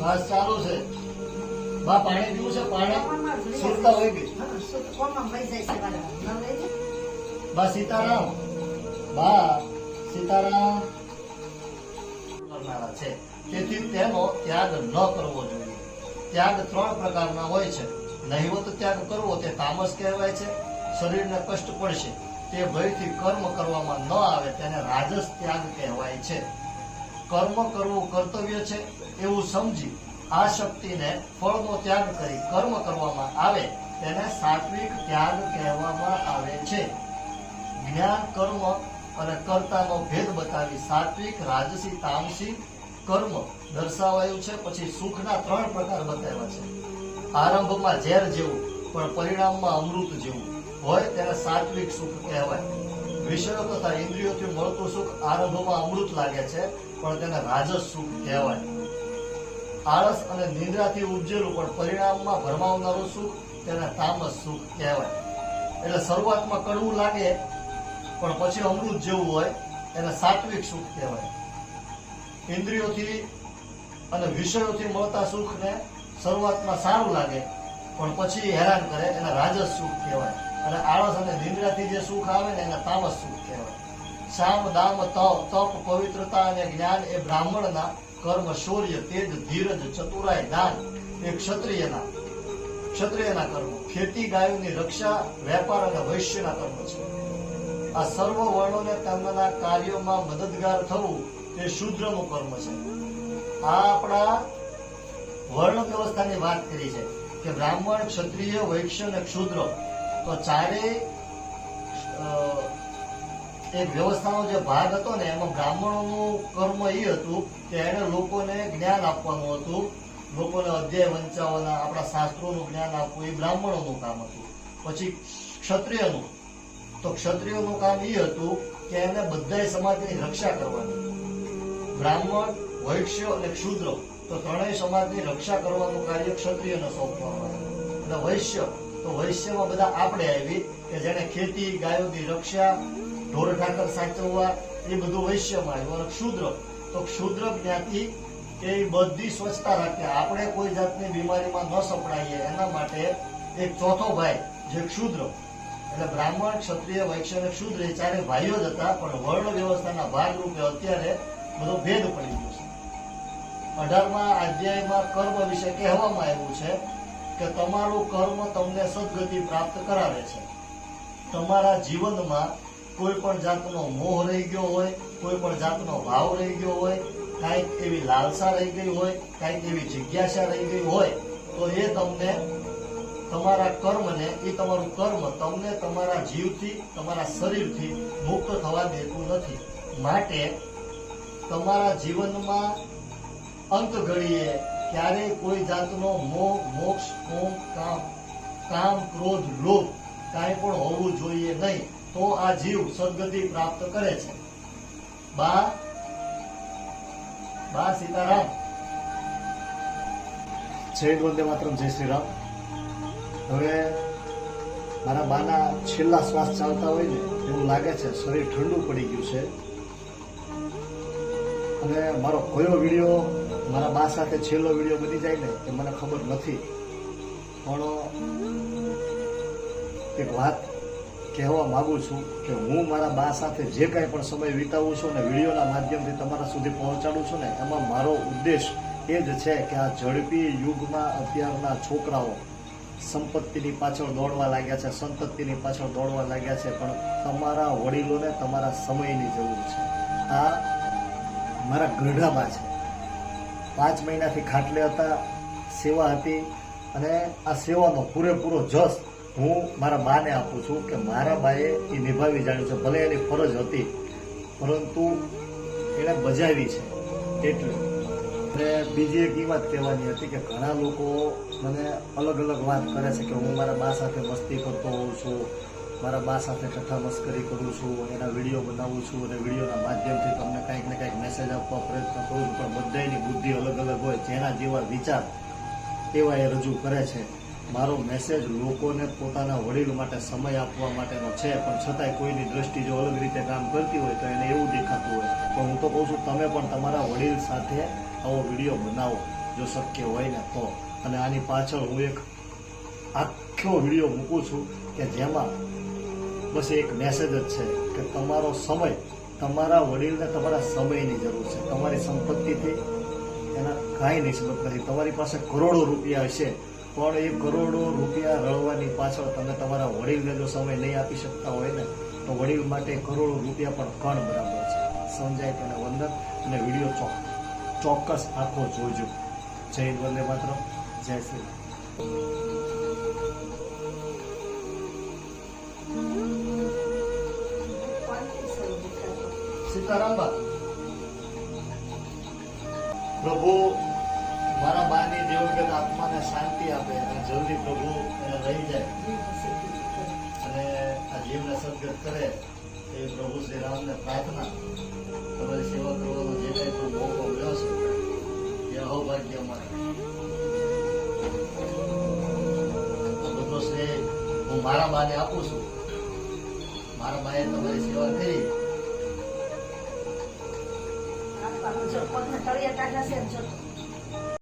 શ્વાસ ચાલુ છે. બા, પાણી પીવું છે? પાણી? હોય ગઈ બા, સીતારામ. બા, સીતારામ. કરનારા છે. તેથી તેનો ત્યાગ ન કરવો જોઈએ. ત્યાગ ત્રણ પ્રકારના હોય છે. નહિવત ત્યાગ કરવો તે તામસ કહેવાય છે. શરીરને કષ્ટ પડશે. તે ભયથી કર્મ કરવામાં ન આવે તેને રાજસ ત્યાગ કહેવાય છે. કર્મ કરવું કર્તવ્ય છે એવું સમજી આ શક્તિને ફળનો ત્યાગ કરી કર્મ કરવામાં આવે તેને સાત્વિક ત્યાગ કહેવામાં આવે છે. જ્ઞાન, કર્મ અને કર્તાનો ભેદ બતાવી સાત્વિક, રાજસી, તામસી કર્મ દર્શાવાયું છે. પછી સુખના ત્રણ પ્રકાર બતાવ્યા છે. આરંભમાં ઝેર જેવું, પણ પરિણામમાં અમૃત જેવું. હોય તેને સાત્વિક સુખ કહેવાય. વિષયો તથા ઇન્દ્રિયોથી મળતું સુખ આરંભમાં અમૃત લાગે છે, પણ તેને રાજસ સુખ કહેવાય. આળસ અને નિંદ્રાથી ઉપજેલું પણ પરિણામમાં ભરમાવનારું સુખ તેને તામસ સુખ કહેવાય. એટલે શરૂઆતમાં કડવું લાગે, પણ પછી અમૃત જેવું હોય, એને સાત્વિક સુખ કહેવાય. ઇન્દ્રિયોથી અને વિષયોથી મળતા સુખને શરૂઆતમાં સારું લાગે પણ પછી હેરાન કરે, એને રાજસ સુખ કહેવાય. અને આળસ અને નિંદ્રાથી જે સુખ આવે ને એને તામસ સુખ કહેવાય. શામ દામ, તપ તપ, પવિત્રતા અને જ્ઞાન એ બ્રાહ્મણના કર્મ શૌર્ય, તેજ, ધીરજ ચતુરાય દાન એ ક્ષત્રિયના ક્ષત્રિયના કર્મ. ખેતી, ગાયોની રક્ષા, વેપાર અને વૈશ્યના કર્મ છે. આ સર્વ વર્ણોને તેમના કાર્યોમાં મદદગાર થવું એ શુદ્રનું કર્મ છે. આ આપણા વર્ણ વ્યવસ્થાની વાત કરી છે. કે બ્રાહ્મણ, ક્ષત્રિય, વૈશ્ય અને ક્ષુદ્ર. તો ચારેય એક વ્યવસ્થાનો જે ભાગ હતો ને, એમાં બ્રાહ્મણોનું કર્મ એ હતું કે એને લોકોને જ્ઞાન આપવાનું હતું. લોકોને અધ્યાય વંચાવવાના આપણા શાસ્ત્રોનું જ્ઞાન આપવું, એ બ્રાહ્મણોનું કામ હતું. પછી ક્ષત્રિયનું. તો ક્ષત્રિયોનું કામ એ હતું કે એને બધાય સમાજની રક્ષા કરવાની. બ્રાહ્મણ, વૈશ્ય અને ક્ષુદ્ર. તો ત્રણેય સમાજની રક્ષા કરવાનું કાર્ય ક્ષત્રિયને સોંપવામાં આવ્યું. અને વૈશ્ય, તો વૈશ્યમાં બધા આપણે આવી કે જેને ખેતી, ગાયોની રક્ષા, ઢોર ઠાકર સાચવવા, એ બધું વૈશ્યમાં આવ્યું. અને ક્ષુદ્ર, તો ક્ષુદ્ર જ્ઞાતિ એ બધી સ્વચ્છતા રાખે. આપણે કોઈ જાતની બીમારીમાં ન સપડાઈએ. એના માટે એક ચોથો ભાઈ, જે ક્ષુદ્ર, એટલે બ્રાહ્મણ, ક્ષત્રિય, વૈશ્ય અને ક્ષુદ્ર, એ ચારે ભાઈઓ જ હતા, પણ વર્ણ વ્યવસ્થાના ભાગરૂપે અત્યારે બધો ભેદ પડી ગયો છે. અઢારમા અધ્યાયમાં કર્મ વિશે કહેવામાં આવ્યું છે કે તમારું કર્મ તમને સદગતિ પ્રાપ્ત કરાવે છે. તમારા જીવનમાં કોઈ પણ જાતનો મોહ રહી ગયો હોય, કોઈ પણ જાતનો ભાવ રહી ગયો હોય, કાંઈક એવી લાલસા રહી ગઈ હોય, કાંઈક એવી જિજ્ઞાસા રહી ગઈ હોય, તો એ તમને તમારા કર્મને, એ તમારું કર્મ તમને તમારા જીવથી, તમારા શરીરથી મુક્ત થવા દેતું નથી. માટે તમારા જીવનમાં અંત ઘડીએ ક્યારેય કોઈ જાતનો મોહ, મોક્ષ, કોમ, કામ કામ, ક્રોધ, લોભ કાંઈ પણ હોવું જોઈએ નહીં, તો આ જીવ સદગતિ પ્રાપ્ત કરે છે. બા બા સીતારામ. જય વંદે માતરમ, જય શ્રી રામ હવે મારા બાના છેલ્લા શ્વાસ ચાલતા હોય ને, એવું લાગે છે શરીર ઠંડુ પડી ગયું છે. અને મારો કયો વીડિયો મારા બા સાથે છેલ્લો વીડિયો બની જાય ને, એ મને ખબર નથી. પણ એક વાત કહેવા માગું છું કે હું મારા બા સાથે જે કાંઈ પણ સમય વિતાવું છું ને વિડીયોના માધ્યમથી તમારા સુધી પહોંચાડું છું ને, એમાં મારો ઉદ્દેશ એ જ છે કે આ ઝડપી યુગમાં અત્યારના છોકરાઓ સંપત્તિની પાછળ દોડવા લાગ્યા છે સંપત્તિની પાછળ દોડવા લાગ્યા છે, પણ તમારા વડીલોને તમારા સમયની જરૂર છે. આ મારા ગઢાબા છે. પાંચ મહિનાથી ખાટલે હતા, સેવા હતી અને આ સેવાનો પૂરેપૂરો જસ હું મારા માને આપું છું કે મારા બાએ એ નિભાવી જાણ્યું છે, ભલે એની ફરજ હતી, પરંતુ એણે બજાવી છે, એટલે. અને બીજી એક એ વાત કહેવાની હતી કે ઘણા લોકો મને અલગ અલગ વાત કરે છે કે હું મારા બા સાથે મસ્તી કરતો હોઉં છું, મારા બા સાથે કથા મસ્કરી કરું છું એના વીડિયો બનાવું છું અને વિડીયોના માધ્યમથી કંઈક ને કાંઈક મેસેજ આપવા પ્રયત્ન કરું છું, પણ બધાની બુદ્ધિ અલગ અલગ હોય, જેના જેવા વિચાર તેવા એ રજૂ કરે છે. મારો મેસેજ લોકોને પોતાના વડીલ માટે સમય આપવા માટેનો છે, પણ છતાંય કોઈની દ્રષ્ટિ જો અલગ રીતે કામ કરતી હોય તો એને એવું દેખાતું હોય. પણ હું તો કહું છું, તમે પણ તમારા વડીલ સાથે આવો વીડિયો બનાવો, જો શક્ય હોય ને તો. અને આની પાછળ હું એક આખો વીડિયો મૂકું છું કે જેમાં બસ એક મેસેજ જ છે કે તમારો સમય તમારા વડીલને તમારા સમયની જરૂર છે. તમારી સંપત્તિથી એના કાંઈ નિસ્બત નથી. તમારી પાસે કરોડો રૂપિયા હશે, પણ એ કરોડો રૂપિયા રળવાની પાછળ તમે તમારા વડીલને જો સમય નહીં આપી શકતા હોય ને, તો વડીલ માટે કરોડો રૂપિયા પણ કણ બરાબર છે. સમજાય તેને વંદન અને વીડિયો ચોક, ચોક્કસ આખો જોજો. જય વંદે માત્ર જય શ્રી રામ. સીતારામબા પ્રભુ, મારા બાની દિવંગત આત્માને શાંતિ આપે અને જલ્દી પ્રભુ એને રહી જાય. અને આ જીવને સદગત કરે એ પ્રભુ શ્રી રામને પ્રાર્થના તમારી સેવા કરવાનો જે કંઈ પણ મોકો મળ્યો છે, એ અહોભાગ્ય અમારે બધો શ્રેય હું મારા બાને આપું છું. મારા બાએ તમારી સેવા કરી. તળિયે કાઢ્યા છે ને જો